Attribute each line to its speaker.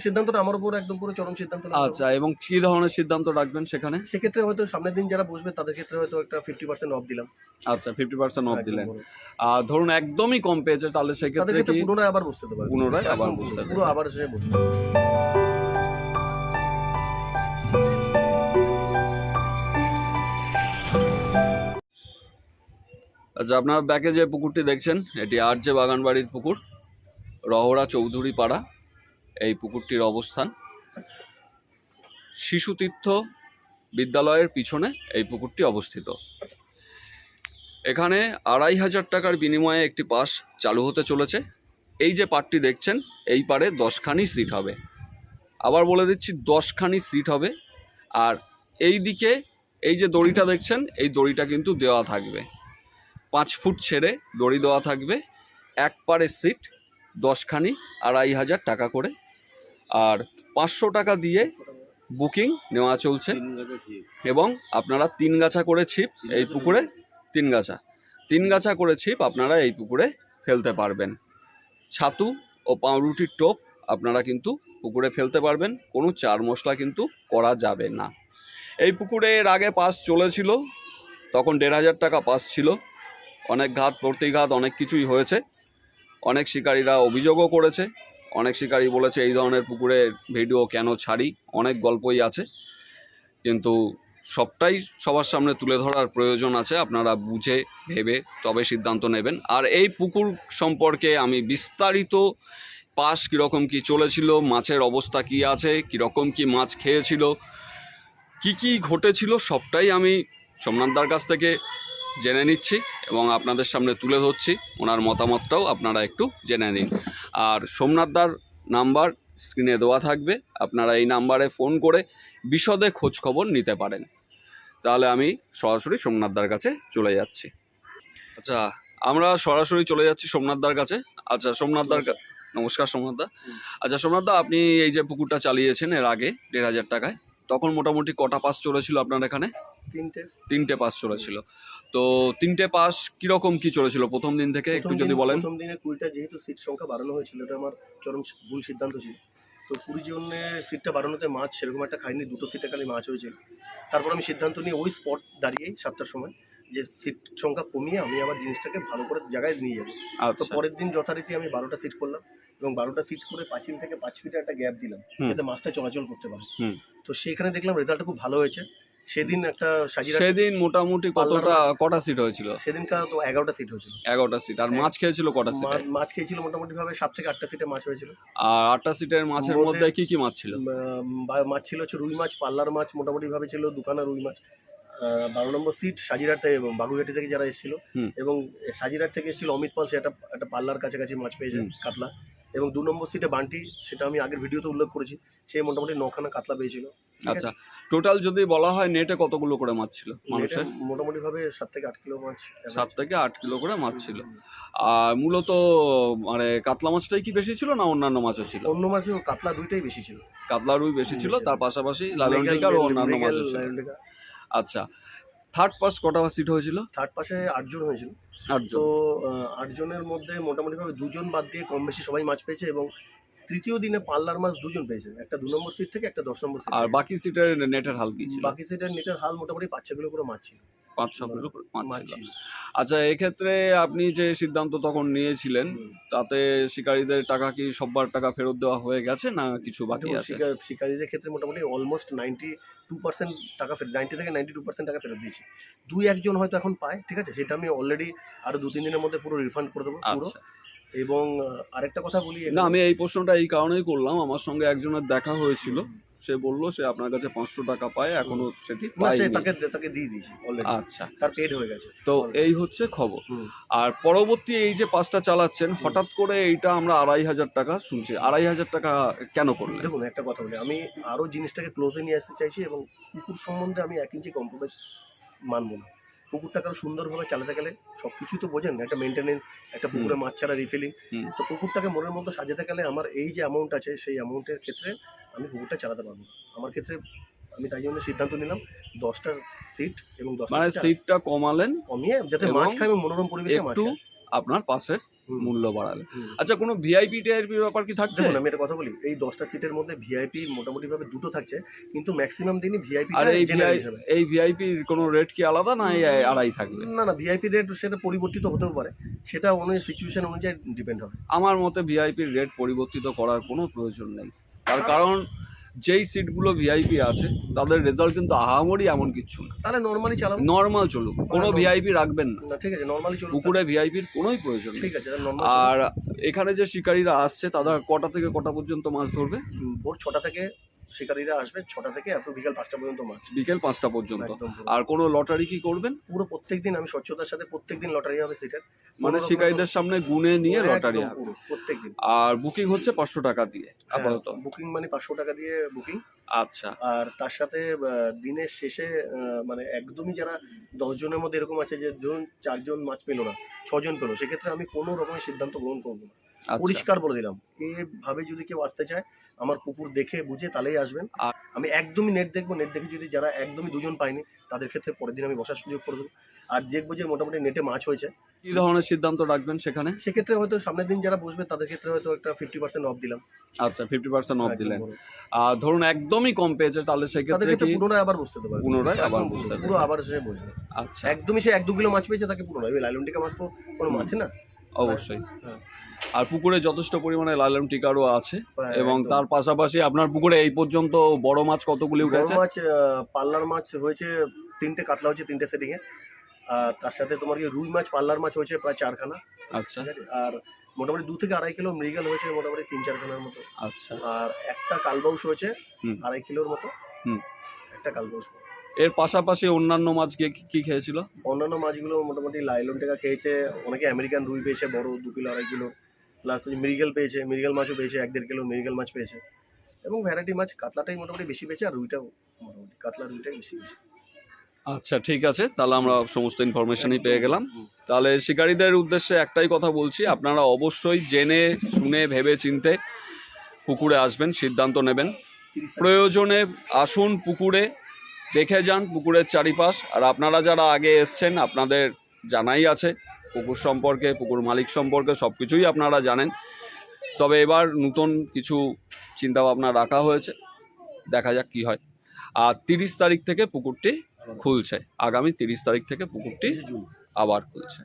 Speaker 1: সিদ্ধান্তটা আমার উপর একদম পুরো চরম সিদ্ধান্ত
Speaker 2: আচ্ছা এবং কি ধরনের সিদ্ধান্ত রাখবেন সেখানে?
Speaker 1: সেক্ষেত্রে হয়তো সামনের দিন যারা বসবে তাদের ক্ষেত্রে হয়তো একটা ফিফটি পার্সেন্ট অফ দিলাম।
Speaker 2: আচ্ছা ফিফটি পার্সেন্ট অফ দিলেন। আর ধরুন একদমই কম পেয়েছে তাহলে সেক্ষেত্রে কি
Speaker 1: পুনরায় আবার বসতে দেবো
Speaker 2: পুনরায় আবার বসতে
Speaker 1: পুরো- আবার সে বসবে
Speaker 2: আচ্ছা আপনার ব্যাকে যে পুকুরটি দেখছেন এটি আর যে বাগানবাড়ির পুকুর রহরা চৌধুরী পাড়া এই পুকুরটির অবস্থান। শিশুতীর্থ বিদ্যালয়ের পিছনে এই পুকুরটি অবস্থিত। এখানে আড়াই হাজার টাকার বিনিময়ে একটি পাস চালু হতে চলেছে। এই যে পাটটি দেখছেন, এই পারে দশখানি সিট হবে। আবার বলে দিচ্ছি, দশখানি সিট হবে। আর এই দিকে এই যে দড়িটা দেখছেন, এই দড়িটা কিন্তু দেওয়া থাকবে। পাঁচ ফুট ছেড়ে দড়ি দেওয়া থাকবে। এক পারে সিট, দশখানি, আড়াই হাজার টাকা করে। আর পাঁচশো টাকা দিয়ে বুকিং নেওয়া চলছে। এবং আপনারা তিন গাছা করে ছিপ এই পুকুরে তিন গাছা। তিন গাছা করে ছিপ আপনারা এই পুকুরে ফেলতে পারবেন। ছাতু ও পাউরুটির টোপ আপনারা কিন্তু পুকুরে ফেলতে পারবেন। কোনো চার মশলা কিন্তু করা যাবে না। এই পুকুরে এর আগে পাস চলেছিল, তখন দেড় হাজার টাকা পাস ছিল। অনেক ঘাত, প্রতিঘাত অনেক কিছুই হয়েছে। অনেক শিকারীরা অভিযোগও করেছে। অনেক শিকারী বলেছে এই ধরনের পুকুরের ভিডিও কেন ছাড়ি? অনেক গল্পই আছে। কিন্তু সবটাই সবার সামনে তুলে ধরার প্রয়োজন আছে, আপনারা বুঝে, ভেবে, তবে সিদ্ধান্ত নেবেন। আর এই পুকুর সম্পর্কে আমি বিস্তারিত পাশ কীরকম কি চলেছিল, মাছের অবস্থা কি আছে, কীরকম কি মাছ খেয়েছিল, কি কি ঘটেছিল, সবটাই আমি সোমনাথদার কাছ থেকে জেনে নিচ্ছি এবং আপনাদের সামনে তুলে ধরছি। ওনার মতামতটাও আপনারা একটু জেনে নিন। আর সোমনাথদার নাম্বার স্ক্রিনে দেওয়া থাকবে। আপনারা এই নাম্বারে ফোন করে বিশদে খোঁজ খবর নিতে পারেন। তাহলে আমি সরাসরি সোমনাথদার কাছে চলে যাচ্ছি। আচ্ছা আমরা সরাসরি চলে যাচ্ছি সোমনাথদার কাছে। আচ্ছা সোমনাথদার নমস্কার সোমনাথদা আচ্ছা সোমনাথদা আপনি এই যে পুকুরটা চালিয়েছেন এর আগে দেড় হাজার টাকায় তখন মোটামুটি কটা পাস চলেছিল আপনার এখানে?
Speaker 1: তিনটে।
Speaker 2: তিনটে পাস চলেছিল তো তিনটে পাস কীরকম কি চলেছিল প্রথম দিন থেকে একটু যদি বলেন?
Speaker 1: প্রথম দিনে কুড়িটা যেহেতু সিট সংখ্যা বাড়ানো হয়েছিল এটা আমার চরম ভুল সিদ্ধান্ত ছিল। তো কুড়ি জনে সিটটা বাড়ানোতে মাছ সেরকম একটা খাইনি দুটো সিটে খালি মাছ হয়েছিল। তারপর আমি সিদ্ধান্ত নিয়ে ওই স্পট দাঁড়িয়ে সাতটার সময় যে সিট সংখ্যা কমিয়ে আমি আমার জিনিসটাকে ভালো করে জায়গায় নিয়ে যাব। তো
Speaker 2: আচ্ছা।
Speaker 1: পরের দিন যথারীতি আমি বারোটা সিট করলাম এবং বারোটা সিট করে পাঁচিল থেকে পাঁচ ফিটে একটা গ্যাপ দিলাম যাতে মাছটা চলাচল করতে পারে। তো সেখানে দেখলাম রেজাল্টটা খুব ভালো হয়েছে। সেদিন একটা সাজিরা
Speaker 2: সেদিন মোটামুটি কতটা কটা সিট হয়েছিল?
Speaker 1: সেদিনকার তো এগারোটা সিট হয়েছিল।
Speaker 2: এগারোটা সিট আর মাছ খেয়েছিল কটা সিটে
Speaker 1: মাছ খেয়েছিল মোটামুটি ভাবে সাত থেকে আটটা সিটে মাছ হয়েছিল।
Speaker 2: আর আটটা সিটের মাছের
Speaker 1: মধ্যে-
Speaker 2: কি কি মাছ ছিল?
Speaker 1: মাছ ছিল হচ্ছে রুই মাছ পাল্লার মাছ মোটামুটি ভাবে ছিল দুখানা রুই মাছ। বারো নম্বর সিট সাজিরাট থেকে এবং বাগুঘাটি থেকে যারা এসেছিল। এবং সাজিরাট থেকে এসেছিল অমিত পাল সে একটা একটা পাল্লার কাছাকাছি মাছ পেয়েছে কাতলা। এবং দু নম্বর সিটে বান্টি সেটা আমি আগের ভিডিওতে উল্লেখ করেছি সে মোটামুটি নখানা কাতলা পেয়েছিল?
Speaker 2: আচ্ছা টোটাল যদি বলা হয় নেটে কতগুলো করে মাছ ছিল মানুষের?
Speaker 1: মোটামুটি ভাবে সাত থেকে আট কিলো মাছ
Speaker 2: সাত থেকে আট কিলো করে মাছ ছিল। আর মূলত মানে কাতলা মাছটাই কি বেশি ছিল না অন্যান্য মাছও ছিল?
Speaker 1: অন্য মাছও কাতলা দুইটাই বেশি ছিল।
Speaker 2: কাতলা রুই বেশি ছিল তার পাশাপাশি লালনটিকার ও অন্যান্য মাছও ছিল। আচ্ছা থার্ড পাস কটা সিট হয়েছিল?
Speaker 1: থার্ড পাশে আটজন হয়েছিল। তো আটজনের মধ্যে মোটামুটি ভাবে দুজন বাদ দিয়ে কম বেশি সবাই মাছ পেয়েছে এবং তৃতীয় দিনে পাল্লার মাছ দুজন পেয়েছে একটা দু নম্বর সিট থেকে একটা দশ নম্বর সিট
Speaker 2: আর বাকি সিটের নেটের হাল কি ছিল?
Speaker 1: বাকি সিটের নেটের হাল মোটামুটি পাঁচ ছগুলো করে মাছ ছিল।
Speaker 2: পাঁচ ছ কিলো করে মাছ ছিল। আচ্ছা এক্ষেত্রে আপনি যে সিদ্ধান্ত তখন নিয়েছিলেন তাতে শিকারীদের টাকা কি সববার টাকা ফেরত দেওয়া হয়ে গেছে না কিছু বাকি আছে?
Speaker 1: শিকার- শিকারীদের ক্ষেত্রে মোটামুটি অলমোস্ট নাইনটি টু পার্সেন্ট টাকা ফেরত নাইনটি থেকে নাইনটি টু পার্সেন্ট টাকা ফেরত দিয়েছি। দুই একজন হয়তো এখন পায় ঠিক আছে? সেটা আমি অলরেডি আরও দু তিন দিনের মধ্যে পুরো রিফান্ড করে দেবো পুরো।
Speaker 2: আচ্ছা।
Speaker 1: এবং আরেকটা কথা বলি
Speaker 2: না আমি এই প্রশ্নটা এই কারণেই করলাম। আমার সঙ্গে একজনের দেখা হয়েছিল। সে বলল সে আপনার কাছে পাঁচশো টাকা পায় এখনও সেটি
Speaker 1: তাকে তাকে দিয়ে দিয়েছি
Speaker 2: আচ্ছা।
Speaker 1: তার পেড হয়ে গেছে।
Speaker 2: তো এই হচ্ছে খবর। আর পরবর্তী এই যে পাঁচটা চালাচ্ছেন হঠাৎ করে এইটা আমরা আড়াই হাজার টাকা শুনছি। আড়াই হাজার টাকা কেন করলেন?
Speaker 1: দেখুন একটা কথা বলি। আমি আরও জিনিসটাকে ক্লোজে নিয়ে আসতে চাইছি এবং কুকুর সম্বন্ধে আমি এক ইঞ্চি কম্প্রোমাইজ মানবো না। পুকুরটাকে আরও সুন্দরভাবে চালাতে গেলে সব কিছুই তো বোঝেন একটা মেনটেনেন্স একটা পুকুরে মাছ ছাড়া রিফিলিং তো পুকুরটাকে মনের মতো সাজাতে গেলে আমার এই যে অ্যামাউন্ট আছে সেই অ্যামাউন্টের ক্ষেত্রে আমি পুকুরটা চালাতে পারব না আমার ক্ষেত্রে আমি তাই জন্য সিদ্ধান্ত নিলাম দশটা সিট এবং দশটা
Speaker 2: মানে সিটটা কমালেন
Speaker 1: কমিয়ে যাতে মাছ খায় এবং মনোরম পরিবেশে মাছ।
Speaker 2: আপনার পাশের। মূল্য বাড়ালে। আচ্ছা কোনো ভিআইপি টিআইপির ব্যাপার কি থাকছে?
Speaker 1: না আমি একটা কথা বলি। এই দশটা সিটের মধ্যে ভিআইপি মোটামুটি ভাবে দুটো থাকছে কিন্তু ম্যাক্সিমাম দিনই ভিআইপি
Speaker 2: আর এই এই ভিআইপির কোনো রেট কি আলাদা না এই আড়াই থাকবে?
Speaker 1: না না ভিআইপি রেট সেটা পরিবর্তিত হতেও পারে। সেটা অনুযায়ী সিচুয়েশন অনুযায়ী ডিপেন্ড হবে।
Speaker 2: আমার মতে ভিআইপির রেট পরিবর্তিত করার কোনো প্রয়োজন নেই। তার কারণ যেই সিটগুলো ভিআইপি আছে তাদের রেজাল্ট কিন্তু আহামরি এমন কিছু না।
Speaker 1: তাহলে নর্মালি চালাবো?
Speaker 2: নর্মাল চলুক কোনো ভিআইপি রাখবেন না।
Speaker 1: ঠিক আছে নর্মালি চলুক
Speaker 2: পুকুরে ভিআইপির কোনোই প্রয়োজন নেই।
Speaker 1: ঠিক আছে
Speaker 2: আর এখানে যে শিকারীরা আসছে তারা কটা থেকে কটা পর্যন্ত মাছ ধরবে?
Speaker 1: ভোর ছটা থেকে শিকারীরা আসবে ছটা থেকে এত বিকাল পাঁচটা পর্যন্ত মাছ
Speaker 2: বিকেল পাঁচটা পর্যন্ত।
Speaker 1: একদম পুরো।
Speaker 2: আর কোনো লটারি কি করবেন?
Speaker 1: পুরো প্রত্যেকদিন আমি স্বচ্ছতার সাথে প্রত্যেকদিন লটারি হবে সিটের
Speaker 2: মানে শিকারীদের সামনে গুনে নিয়ে লটারি হবে।
Speaker 1: পুরো প্রত্যেকদিন।
Speaker 2: আর বুকিং হচ্ছে পাঁচশো টাকা দিয়ে আপাতত।
Speaker 1: বুকিং মানে পাঁচশো টাকা দিয়ে বুকিং
Speaker 2: আচ্ছা।
Speaker 1: আর তার সাথে আহ, দিনের শেষে আহ, মানে একদমই যারা দশ জনের মধ্যে এরকম আছে যে ধরুন চারজন মাছ পেল না ছজন পেল সেক্ষেত্রে আমি কোনো রকমের সিদ্ধান্ত গ্রহণ করব না। পরিষ্কার বলে দিলাম। এভাবে যদি কেউ আসতে চায় আমার পুকুর দেখে বুঝে তাহলেই আসবেন।
Speaker 2: আর-
Speaker 1: আমি একদমই নেট দেখব নেট দেখে যদি যারা একদমই দুজন পায়নি তাদের ক্ষেত্রে পরের দিন আমি বসার সুযোগ করে দেবো। আর দেখব যে মোটামুটি নেটে মাছ হয়েছে।
Speaker 2: কি ধরনের সিদ্ধান্ত রাখবেন সেখানে?
Speaker 1: সেক্ষেত্রে হয়তো সামনের দিন যারা বসবে তাদের ক্ষেত্রে হয়তো একটা ফিফটি পার্সেন্ট অফ দিলাম।
Speaker 2: আচ্ছা ফিফটি পার্সেন্ট অফ দিলেন। আর ধরুন একদমই কম পেয়েছে তাহলে সেক্ষেত্রে কি
Speaker 1: পুনরায় আবার বসতে দেবো।
Speaker 2: পুনরায় আবার বসতে
Speaker 1: পুরো- পুরো আবার সে বসবে।
Speaker 2: আচ্ছা।
Speaker 1: একদমই সে এক দু কিলো মাছ পেয়েছে তাকে পুরো ওই মাছ তো কোনো মাছ না।
Speaker 2: অবশ্যই। আর পুকুরে যথেষ্ট পরিমাণে লালন টিকারও আছে এবং তার পাশাপাশি আপনার পুকুরে এই পর্যন্ত বড় মাছ কতগুলি
Speaker 1: বড়
Speaker 2: উঠেছে?
Speaker 1: মাছ পাল্লার মাছ হয়েছে তিনটে কাতলা হয়েছে তিনটে সেটিং এ। আর তার সাথে তোমার কি রুই মাছ পাল্লার মাছ হয়েছে প্রায় চারখানা।
Speaker 2: আচ্ছা।
Speaker 1: আর মোটামুটি দু থেকে আড়াই কিলো মৃগেল হয়েছে মোটামুটি তিন চারখানার মতো।
Speaker 2: আচ্ছা।
Speaker 1: আর একটা কালবাউস হয়েছে। আড়াই কিলোর মতো।
Speaker 2: হুম।
Speaker 1: একটা কালবাউস।
Speaker 2: এর পাশাপাশি অন্যান্য মাছ কি কি খেয়েছিল?
Speaker 1: অন্যান্য মাছগুলো মোটামুটি লাইলন টেকা খেয়েছে অনেকে আমেরিকান রুই পেয়েছে বড় দু কিলো আড়াই কিলো প্লাস মৃগেল পেয়েছে মৃগেল মাছও পেয়েছে এক দেড় কিলো মৃগেল মাছ পেয়েছে। এবং ভ্যারাইটি মাছ কাতলাটাই মোটামুটি বেশি পেয়েছে আর রুইটাও মোটামুটি কাতলা রুইটাই বেশি পেয়েছে।
Speaker 2: আচ্ছা ঠিক আছে তাহলে আমরা সমস্ত ইনফরমেশনই পেয়ে গেলাম। তাহলে শিকারীদের উদ্দেশ্যে একটাই কথা বলছি আপনারা অবশ্যই জেনে শুনে ভেবে চিনতে পুকুরে আসবেন সিদ্ধান্ত নেবেন। প্রয়োজনে আসুন পুকুরে দেখে যান পুকুরের চারিপাশ। আর আপনারা যারা আগে এসছেন আপনাদের জানাই আছে পুকুর সম্পর্কে পুকুর মালিক সম্পর্কে সব কিছুই আপনারা জানেন। তবে এবার নতুন কিছু চিন্তাভাবনা রাখা হয়েছে। দেখা যাক কি হয়। আর তিরিশ তারিখ থেকে পুকুরটি খুলছে। আগামী তিরিশ তারিখ থেকে পুকুরটি আবার খুলছে।